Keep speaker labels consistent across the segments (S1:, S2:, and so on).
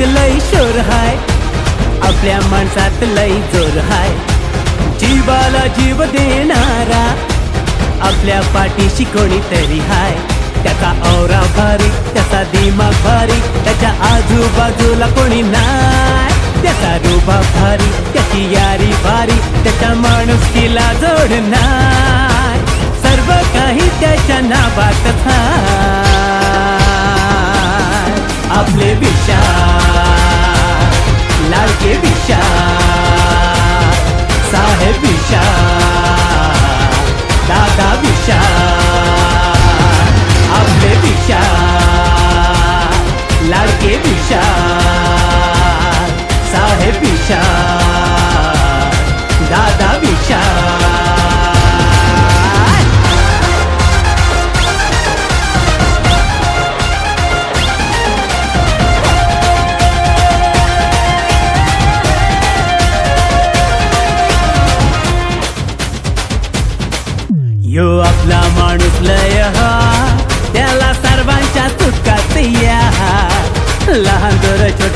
S1: शोर हाय. आपल्या माणसात लई जोर हाय. जीवाला जीव देणारा आपल्या पाठीशी कोणीतरी हाय. त्याचा औरा भारी त्याचा दिमाग भारी त्याच्या आजूबाजूला कोणी नाय. त्याचा रूबा भारी त्याची यारी भारी त्याच्या माणुसकीला जोड नाय. सर्व काही त्याच्या नावात हाय. आपले विचार विचार दादा विचार. यो आपला माणूस लय हा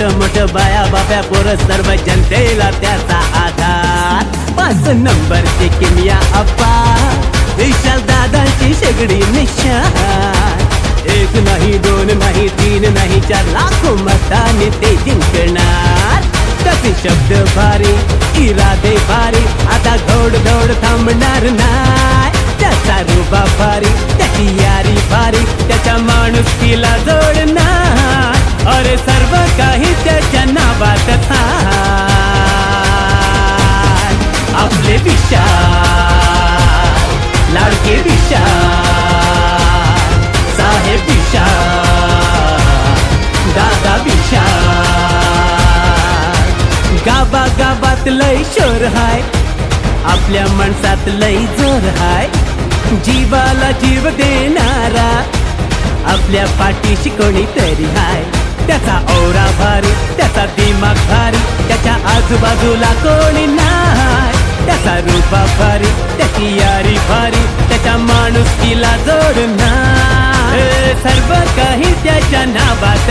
S1: छोट मोठ बाया बाप्या पोर सर्व जनतेला त्याचा आधार. पाच नंबरची किमिया अप्पा, विशाल दादांची शेगडी निशान. एक नाही, दोन नाही, तीन नाही, चार लाखो मताने ते जिंकणार. त्याचे शब्द भारी, इरादे भारी, आता घोड दौड थांबणार नाही. त्याचा रुबा भारी, त्याची यारी भारी, त्याच्या माणुसकीला जोडणार. अरे सर्व काही लाडके साहेब दादा गाबा गाबात लय शोर हाय आपल्या माणसात लय जोर हाय. जीवाला जीव देणारा आपल्या पाठीशी कोणीतरी हाय. त्याचा औरा भारी त्याचा दिमाग भारी त्याच्या आजूबाजूला कोणी नाही. त्याचा रूपा भारी त्याची यारी भारी, त्याच्या माणुसकीला जोडणार हे सर्व काही त्याच्या नावात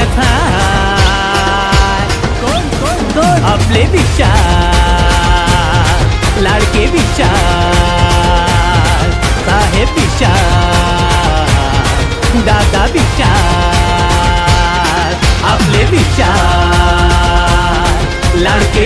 S1: कोण कोण कोण? आपले विचार, लाडके विचार, साहेब विचार, दादा विचार, आपले विचार, लाडके